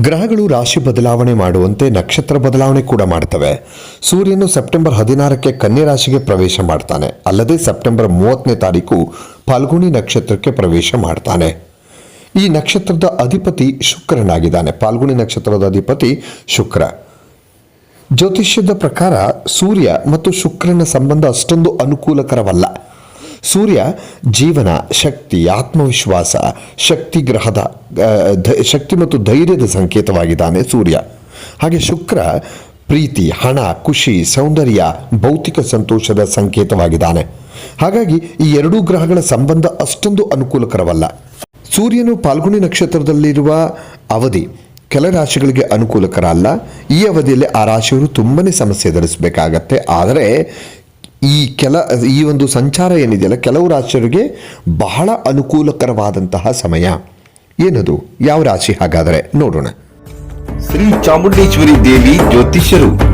ಗ್ರಹಗಳು ರಾಶಿ ಬದಲಾವಣೆ ಮಾಡುವಂತೆ ನಕ್ಷತ್ರ ಬದಲಾವಣೆ ಕೂಡ ಮಾಡ್ತವೆ. ಸೂರ್ಯನು ಸೆಪ್ಟೆಂಬರ್ ಹದಿನಾರಕ್ಕೆ ಕನ್ಯಾ ರಾಶಿಗೆ ಪ್ರವೇಶ ಮಾಡ್ತಾನೆ. ಅಲ್ಲದೆ ಸೆಪ್ಟೆಂಬರ್ ಮೂವತ್ತನೇ ತಾರೀಕು ಫಾಲ್ಗುಣಿ ನಕ್ಷತ್ರಕ್ಕೆ ಪ್ರವೇಶ ಮಾಡ್ತಾನೆ. ಈ ನಕ್ಷತ್ರದ ಅಧಿಪತಿ ಶುಕ್ರನಾಗಿದ್ದಾನೆ. ಫಾಲ್ಗುಣಿ ನಕ್ಷತ್ರದ ಅಧಿಪತಿ ಶುಕ್ರ. ಜ್ಯೋತಿಷ್ಯದ ಪ್ರಕಾರ ಸೂರ್ಯ ಮತ್ತು ಶುಕ್ರನ ಸಂಬಂಧ ಅಷ್ಟೊಂದು ಅನುಕೂಲಕರವಲ್ಲ. ಸೂರ್ಯ ಜೀವನ, ಶಕ್ತಿ, ಆತ್ಮವಿಶ್ವಾಸ, ಶಕ್ತಿ ಗ್ರಹದ ಶಕ್ತಿ ಮತ್ತು ಧೈರ್ಯದ ಸಂಕೇತವಾಗಿದ್ದಾನೆ ಸೂರ್ಯ. ಹಾಗೆ ಶುಕ್ರ ಪ್ರೀತಿ, ಹಣ, ಖುಷಿ, ಸೌಂದರ್ಯ, ಭೌತಿಕ ಸಂತೋಷದ ಸಂಕೇತವಾಗಿದ್ದಾನೆ. ಹಾಗಾಗಿ ಈ ಎರಡೂ ಗ್ರಹಗಳ ಸಂಬಂಧ ಅಷ್ಟೊಂದು ಅನುಕೂಲಕರವಲ್ಲ. ಸೂರ್ಯನು ಪಾಲ್ಗುಣಿ ನಕ್ಷತ್ರದಲ್ಲಿರುವ ಅವಧಿ ಕೆಲ ರಾಶಿಗಳಿಗೆ ಅನುಕೂಲಕರ ಅಲ್ಲ. ಈ ಅವಧಿಯಲ್ಲಿ ಆ ರಾಶಿಯವರು ತುಂಬನೇ ಸಮಸ್ಯೆ ಎದುರಿಸಬೇಕಾಗತ್ತೆ. ಆದರೆ ಈ ಕೆಲ, ಈ ಒಂದು ಸಂಚಾರ ಏನಿದೆಯಲ್ಲ, ಕೆಲವು ರಾಶಿಯವರಿಗೆ ಬಹಳ ಅನುಕೂಲಕರವಾದಂತಹ ಸಮಯ. ಏನದು? ಯಾವ ರಾಶಿ ಹಾಗಾದರೆ? ನೋಡೋಣ. ಶ್ರೀ ಚಾಮುಂಡೇಶ್ವರಿ ದೇವಿ ಜ್ಯೋತಿಷ್ಯರು.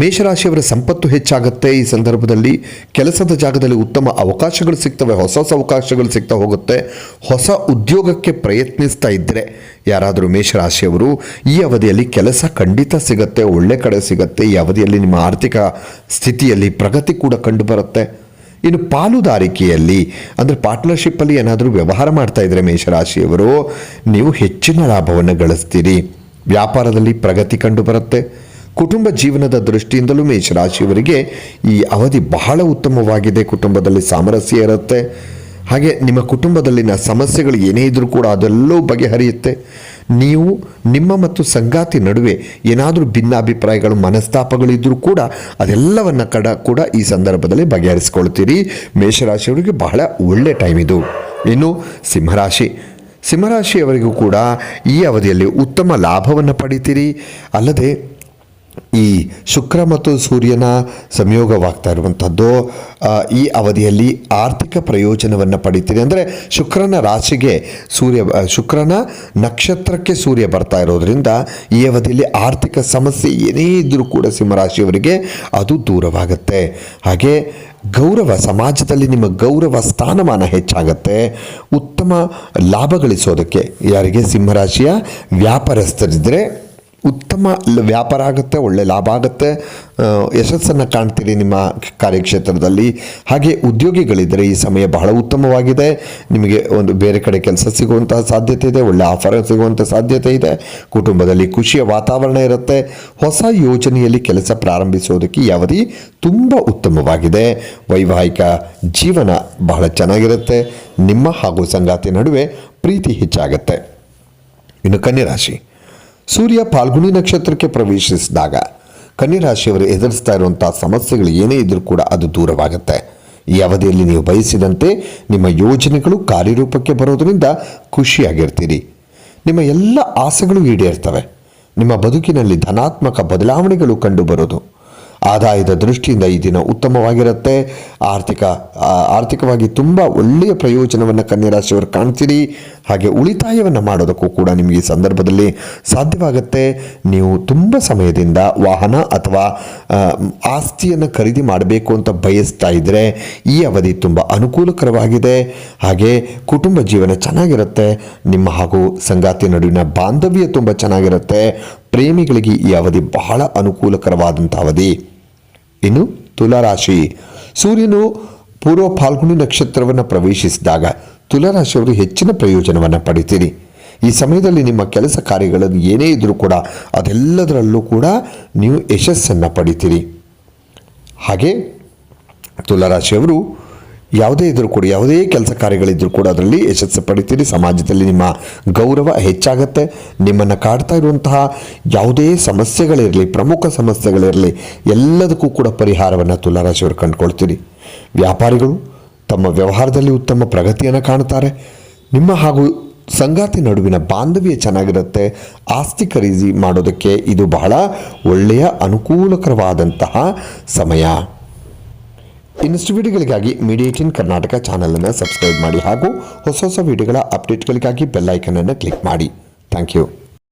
ಮೇಷರಾಶಿಯವರ ಸಂಪತ್ತು ಹೆಚ್ಚಾಗುತ್ತೆ. ಈ ಸಂದರ್ಭದಲ್ಲಿ ಕೆಲಸದ ಜಾಗದಲ್ಲಿ ಉತ್ತಮ ಅವಕಾಶಗಳು ಸಿಗ್ತವೆ, ಹೊಸ ಹೊಸ ಅವಕಾಶಗಳು ಸಿಗ್ತಾ ಹೋಗುತ್ತೆ. ಹೊಸ ಉದ್ಯೋಗಕ್ಕೆ ಪ್ರಯತ್ನಿಸ್ತಾ ಇದ್ದರೆ ಯಾರಾದರೂ ಮೇಷರಾಶಿಯವರು, ಈ ಅವಧಿಯಲ್ಲಿ ಕೆಲಸ ಖಂಡಿತ ಸಿಗುತ್ತೆ, ಒಳ್ಳೆ ಕಡೆ ಸಿಗುತ್ತೆ. ಈ ಅವಧಿಯಲ್ಲಿ ನಿಮ್ಮ ಆರ್ಥಿಕ ಸ್ಥಿತಿಯಲ್ಲಿ ಪ್ರಗತಿ ಕೂಡ ಕಂಡುಬರುತ್ತೆ. ಇನ್ನು ಪಾಲುದಾರಿಕೆಯಲ್ಲಿ, ಅಂದರೆ ಪಾರ್ಟ್ನರ್ಶಿಪ್ಪಲ್ಲಿ ಏನಾದರೂ ವ್ಯವಹಾರ ಮಾಡ್ತಾ ಇದ್ದರೆ ಮೇಷರಾಶಿಯವರು, ನೀವು ಹೆಚ್ಚಿನ ಲಾಭವನ್ನು ಗಳಿಸ್ತೀರಿ. ವ್ಯಾಪಾರದಲ್ಲಿ ಪ್ರಗತಿ ಕಂಡು ಬರುತ್ತೆ ಕುಟುಂಬ ಜೀವನದ ದೃಷ್ಟಿಯಿಂದಲೂ ಮೇಷರಾಶಿಯವರಿಗೆ ಈ ಅವಧಿ ಬಹಳ ಉತ್ತಮವಾಗಿದೆ. ಕುಟುಂಬದಲ್ಲಿ ಸಾಮರಸ್ಯ ಇರುತ್ತೆ. ಹಾಗೆ ನಿಮ್ಮ ಕುಟುಂಬದಲ್ಲಿನ ಸಮಸ್ಯೆಗಳು ಏನೇ ಇದ್ದರೂ ಕೂಡ ಅದೆಲ್ಲವೂ ಬಗೆಹರಿಯುತ್ತೆ. ನೀವು, ನಿಮ್ಮ ಮತ್ತು ಸಂಗಾತಿ ನಡುವೆ ಏನಾದರೂ ಭಿನ್ನಾಭಿಪ್ರಾಯಗಳು ಮನಸ್ತಾಪಗಳಿದ್ದರೂ ಕೂಡ ಅದೆಲ್ಲವನ್ನ ಕಡ ಕೂಡ ಈ ಸಂದರ್ಭದಲ್ಲಿ ಬಗೆಹರಿಸಿಕೊಳ್ತೀರಿ. ಮೇಷರಾಶಿಯವರಿಗೆ ಬಹಳ ಒಳ್ಳೆ ಟೈಮ್ ಇದು. ಇನ್ನು ಸಿಂಹರಾಶಿ. ಸಿಂಹರಾಶಿಯವರಿಗೂ ಕೂಡ ಈ ಅವಧಿಯಲ್ಲಿ ಉತ್ತಮ ಲಾಭವನ್ನು ಪಡಿತೀರಿ. ಅಲ್ಲದೆ ಈ ಶುಕ್ರ ಮತ್ತು ಸೂರ್ಯನ ಸಂಯೋಗವಾಗ್ತಾ ಇರುವಂಥದ್ದು ಈ ಅವಧಿಯಲ್ಲಿ ಆರ್ಥಿಕ ಪ್ರಯೋಜನವನ್ನು ಪಡಿತೀರಿ. ಅಂದರೆ ಶುಕ್ರನ ರಾಶಿಗೆ ಸೂರ್ಯ, ಶುಕ್ರನ ನಕ್ಷತ್ರಕ್ಕೆ ಸೂರ್ಯ ಬರ್ತಾ ಇರೋದ್ರಿಂದ ಈ ಅವಧಿಯಲ್ಲಿ ಆರ್ಥಿಕ ಸಮಸ್ಯೆ ಏನೇ ಇದ್ದರೂ ಕೂಡ ಸಿಂಹರಾಶಿಯವರಿಗೆ ಅದು ದೂರವಾಗುತ್ತೆ. ಹಾಗೆ ಗೌರವ, ಸಮಾಜದಲ್ಲಿ ನಿಮ್ಮ ಗೌರವ, ಸ್ಥಾನಮಾನ ಹೆಚ್ಚಾಗತ್ತೆ. ಉತ್ತಮ ಲಾಭ ಗಳಿಸೋದಕ್ಕೆ ಯಾರಿಗೆ? ಸಿಂಹರಾಶಿಯ ವ್ಯಾಪಾರಸ್ಥರಿದ್ದರೆ ಉತ್ತಮ ವ್ಯಾಪಾರ ಆಗುತ್ತೆ, ಒಳ್ಳೆ ಲಾಭ ಆಗುತ್ತೆ. ಯಶಸ್ಸನ್ನು ಕಾಣ್ತೀರಿ ನಿಮ್ಮ ಕಾರ್ಯಕ್ಷೇತ್ರದಲ್ಲಿ. ಹಾಗೆ ಉದ್ಯೋಗಿಗಳಿದ್ದರೆ ಈ ಸಮಯ ಬಹಳ ಉತ್ತಮವಾಗಿದೆ. ನಿಮಗೆ ಒಂದು ಬೇರೆ ಕಡೆ ಕೆಲಸ ಸಿಗುವಂತಹ ಸಾಧ್ಯತೆ ಇದೆ, ಒಳ್ಳೆ ಆಫರ್ ಸಿಗುವಂಥ ಸಾಧ್ಯತೆ ಇದೆ. ಕುಟುಂಬದಲ್ಲಿ ಖುಷಿಯ ವಾತಾವರಣ ಇರುತ್ತೆ. ಹೊಸ ಯೋಜನೆಯಲ್ಲಿ ಕೆಲಸ ಪ್ರಾರಂಭಿಸೋದಕ್ಕೆ ಈ ತುಂಬ ಉತ್ತಮವಾಗಿದೆ. ವೈವಾಹಿಕ ಜೀವನ ಬಹಳ ಚೆನ್ನಾಗಿರುತ್ತೆ. ನಿಮ್ಮ ಹಾಗೂ ಸಂಗಾತಿ ನಡುವೆ ಪ್ರೀತಿ ಹೆಚ್ಚಾಗುತ್ತೆ. ಇನ್ನು ಕನ್ಯಾ ರಾಶಿ. ಸೂರ್ಯ ಫಾಲ್ಗುಣಿ ನಕ್ಷತ್ರಕ್ಕೆ ಪ್ರವೇಶಿಸಿದಾಗ ಕನ್ಯಾ ರಾಶಿಯವರು ಎದುರಿಸ್ತಾ ಇರುವಂಥ ಸಮಸ್ಯೆಗಳು ಏನೇ ಇದ್ರೂ ಕೂಡ ಅದು ದೂರವಾಗುತ್ತೆ. ಈ ಅವಧಿಯಲ್ಲಿ ನೀವು ಬಯಸಿದಂತೆ ನಿಮ್ಮ ಯೋಜನೆಗಳು ಕಾರ್ಯರೂಪಕ್ಕೆ ಬರೋದರಿಂದ ಖುಷಿಯಾಗಿರ್ತೀರಿ. ನಿಮ್ಮ ಎಲ್ಲ ಆಸೆಗಳು ಈಡೇರ್ತವೆ. ನಿಮ್ಮ ಬದುಕಿನಲ್ಲಿ ಧನಾತ್ಮಕ ಬದಲಾವಣೆಗಳು ಕಂಡುಬರೋದು ಆದಾಯದ ದೃಷ್ಟಿಯಿಂದ ಈ ದಿನ ಉತ್ತಮವಾಗಿರುತ್ತೆ. ಆರ್ಥಿಕ ಆರ್ಥಿಕವಾಗಿ ತುಂಬ ಒಳ್ಳೆಯ ಪ್ರಯೋಜನವನ್ನು ಕನ್ಯಾ ರಾಶಿಯವರು ಕಾಣ್ತೀರಿ. ಹಾಗೆ ಉಳಿತಾಯವನ್ನು ಮಾಡೋದಕ್ಕೂ ಕೂಡ ನಿಮಗೆ ಈ ಸಂದರ್ಭದಲ್ಲಿ ಸಾಧ್ಯವಾಗುತ್ತೆ. ನೀವು ತುಂಬ ಸಮಯದಿಂದ ವಾಹನ ಅಥವಾ ಆಸ್ತಿಯನ್ನು ಖರೀದಿ ಮಾಡಬೇಕು ಅಂತ ಬಯಸ್ತಾ ಇದ್ದರೆ ಈ ಅವಧಿ ತುಂಬ ಅನುಕೂಲಕರವಾಗಿದೆ. ಹಾಗೆ ಕುಟುಂಬ ಜೀವನ ಚೆನ್ನಾಗಿರುತ್ತೆ. ನಿಮ್ಮ ಹಾಗೂ ಸಂಗಾತಿ ನಡುವಿನ ಬಾಂಧವ್ಯ ತುಂಬ ಚೆನ್ನಾಗಿರುತ್ತೆ. ಪ್ರೇಮಿಗಳಿಗೆ ಈ ಅವಧಿ ಬಹಳ ಅನುಕೂಲಕರವಾದಂಥ ಅವಧಿ. ಇನ್ನು ತುಲಾರಾಶಿ. ಸೂರ್ಯನು ಪೂರ್ವ ಫಾಲ್ಗುಣಿ ನಕ್ಷತ್ರವನ್ನು ಪ್ರವೇಶಿಸಿದಾಗ ತುಲಾರಾಶಿಯವರು ಹೆಚ್ಚಿನ ಪ್ರಯೋಜನವನ್ನು ಪಡಿತೀರಿ. ಈ ಸಮಯದಲ್ಲಿ ನಿಮ್ಮ ಕೆಲಸ ಕಾರ್ಯಗಳನ್ನು ಏನೇ ಇದ್ದರೂ ಕೂಡ ಅದೆಲ್ಲದರಲ್ಲೂ ಕೂಡ ನೀವು ಯಶಸ್ಸನ್ನು ಪಡಿತೀರಿ. ಹಾಗೆ ತುಲಾರಾಶಿಯವರು ಯಾವುದೇ ಇದ್ದರೂ ಕೂಡ, ಯಾವುದೇ ಕೆಲಸ ಕಾರ್ಯಗಳಿದ್ದರೂ ಕೂಡ ಅದರಲ್ಲಿ ಯಶಸ್ಸು ಪಡಿತೀರಿ. ಸಮಾಜದಲ್ಲಿ ನಿಮ್ಮ ಗೌರವ ಹೆಚ್ಚಾಗತ್ತೆ. ನಿಮ್ಮನ್ನು ಕಾಡ್ತಾ ಇರುವಂತಹ ಯಾವುದೇ ಸಮಸ್ಯೆಗಳಿರಲಿ, ಪ್ರಮುಖ ಸಮಸ್ಯೆಗಳಿರಲಿ, ಎಲ್ಲದಕ್ಕೂ ಕೂಡ ಪರಿಹಾರವನ್ನು ತುಲಾರಾಶಿಯವರು ಕಂಡುಕೊಳ್ತೀರಿ. ವ್ಯಾಪಾರಿಗಳು ತಮ್ಮ ವ್ಯವಹಾರದಲ್ಲಿ ಉತ್ತಮ ಪ್ರಗತಿಯನ್ನು ಕಾಣುತ್ತಾರೆ. ನಿಮ್ಮ ಹಾಗೂ ಸಂಗಾತಿ ನಡುವಿನ ಬಾಂಧವ್ಯ ಚೆನ್ನಾಗಿರುತ್ತೆ. ಆಸ್ತಿ ಖರೀದಿ ಮಾಡೋದಕ್ಕೆ ಇದು ಬಹಳ ಒಳ್ಳೆಯ ಅನುಕೂಲಕರವಾದಂತಹ ಸಮಯ. ಇನ್ನಷ್ಟು ವಿಡಿಯೋಗಳಿಗಾಗಿ ಮೀಡಿಯೇಟಿನ್ ಕರ್ನಾಟಕ ಚಾನಲನ್ನು ಸಬ್ಸ್ಕ್ರೈಬ್ ಮಾಡಿ ಹಾಗೂ ಹೊಸ ಹೊಸ ವಿಡಿಯೋಗಳ ಅಪ್ಡೇಟ್ಗಳಿಗಾಗಿ ಬೆಲ್ಲೈಕನನ್ನು ಕ್ಲಿಕ್ ಮಾಡಿ. Thank you.